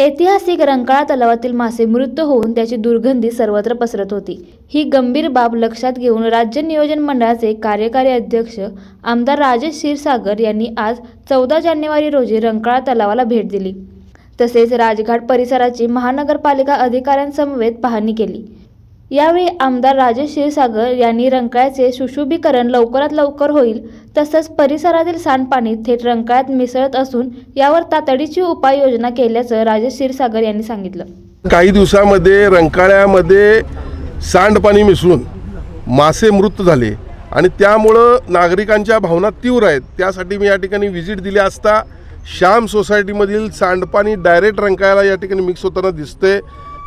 ऐतिहासिक रंकाळा तलावातील मासे मृत होऊन त्याची दुर्गंधी सर्वत्र पसरत होती. ही गंभीर बाब लक्षात घेऊन राज्य नियोजन मंडळाचे कार्यकारी अध्यक्ष आमदार राजेश क्षीरसागर यांनी आज चौदा जानेवारी रोजी रंकाळा तलावाला भेट दिली. तसेच राजघाट परिसराची महानगरपालिका अधिकाऱ्यांसमवेत पाहणी केली. यावेळी आमदार राजेश क्षीरसागर यांनी रंकाळ्याचे सुशोभीकरण लवकरात लवकर होईल तसंच परिसरातील सांडपाणी थेट रंकाळ्यात मिसळत असून यावर तातडीची उपाययोजना केल्याचं राजेश क्षीरसागर यांनी सांगितलं. काही दिवसामध्ये रंकाळ्यामध्ये सांडपाणी मिसळून मासे मृत झाले आणि त्यामुळं नागरिकांच्या भावना तीव्र आहेत. त्यासाठी मी या ठिकाणी व्हिजिट दिली असता श्याम सोसायटीमधील सांडपाणी डायरेक्ट रंकाळ्याला या ठिकाणी मिक्स होताना दिसते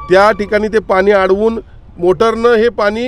त्या ठिकाणी ते पाणी अडवून मोटरनं हे पाणी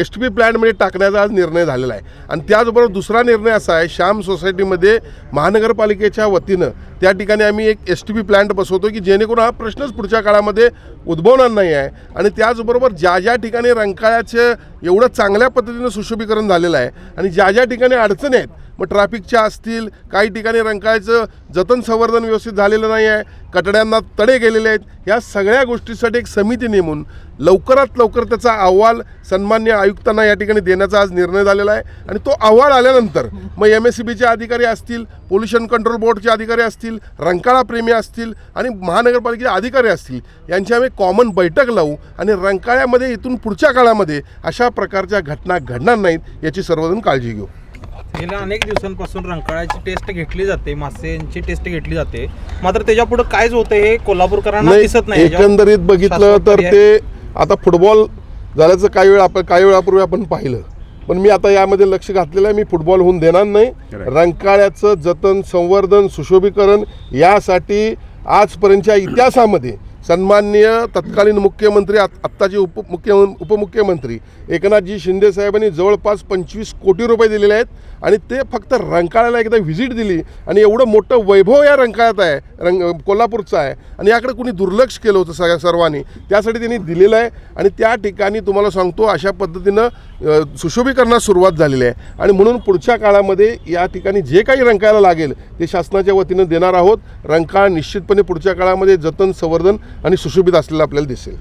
एस टी पी प्लॅन्टमध्ये टाकण्याचा आज निर्णय झालेला आहे. आणि त्याचबरोबर दुसरा निर्णय असा आहे श्याम सोसायटीमध्ये महानगरपालिकेच्या वतीनं त्या ठिकाणी आम्ही एक एस टी पी प्लॅन्ट बसवतो की जेणेकरून हा प्रश्नच पुढच्या काळामध्ये उद्भवणार नाही आहे. आणि त्याचबरोबर ज्या ज्या ठिकाणी रंकाळ्याचं एवढं चांगल्या पद्धतीनं सुशोभीकरण झालेलं आहे आणि ज्या ज्या ठिकाणी अडचणी आहेत मग ट्रॅफिकच्या असतील काही ठिकाणी रंकाळ्याचं जतन संवर्धन व्यवस्थित झालेलं नाही आहे कटड्यांना तडे गेलेले आहेत या सगळ्या गोष्टीसाठी एक समिती नेमून लवकरात लवकर त्याचा अहवाल सन्मान्य आयुक्तांना या ठिकाणी देण्याचा आज निर्णय झालेला आहे. आणि तो अहवाल आल्यानंतर मग एम एस सी बीचे अधिकारी असतील पोल्युशन कंट्रोल बोर्डचे अधिकारी असतील रंकाळाप्रेमी असतील आणि महानगरपालिकेचे अधिकारी असतील यांची आम्ही कॉमन बैठक लावू आणि रंकाळ्यामध्ये इथून पुढच्या काळामध्ये अशा प्रकारच्या घटना घडणार नाहीत याची सर्वजण काळजी घेऊ. गेल्या अनेक दिवसांपासून रंकाळ्याची टेस्ट घेतली जाते मासेंची टेस्ट घेतली जाते. मात्र त्याच्या पुढे कायच होतं हे कोल्हापूरकरांना दिसत नाही. एकंदरीत बघितलं तर ते आता फुटबॉल झाल्याचं काही वेळ आपण काही वेळापूर्वी आपण पाहिलं. पण मी आता यामध्ये लक्ष घातलेलं आहे मी फुटबॉल होऊन देणार नाही. रंकाळ्याचं जतन संवर्धन सुशोभीकरण यासाठी आजपर्यंतच्या इतिहासामध्ये सन्माननीय तत्कालीन मुख्यमंत्री आत- आत्ताचे उप मुख्य उपमुख्यमंत्री एकनाथजी शिंदेसाहेबांनी जवळपास पंचवीस कोटी रुपये दिलेले आहेत आणि ते फक्त रंकाळ्याला एकदा व्हिजिट दिली आणि एवढं मोठं वैभव या रंकाळ्यात आहे रंग कोल्हापूरचं आहे आणि याकडे कुणी दुर्लक्ष केलं होतं सगळ्या सर्वांनी त्यासाठी त्यांनी दिलेलं आहे आणि त्या ठिकाणी तुम्हाला सांगतो अशा पद्धतीनं सुशोभीकरणास सुरुवात झालेली आहे. आणि म्हणून पुढच्या काळामध्ये या ठिकाणी जे काही रंकाळ्याला लागेल ते शासनाच्या वतीनं देणार आहोत. रंकाळ निश्चितपणे पुढच्या काळामध्ये जतन संवर्धन आणि सुशोभित असलेला आपल्याला दिसेल.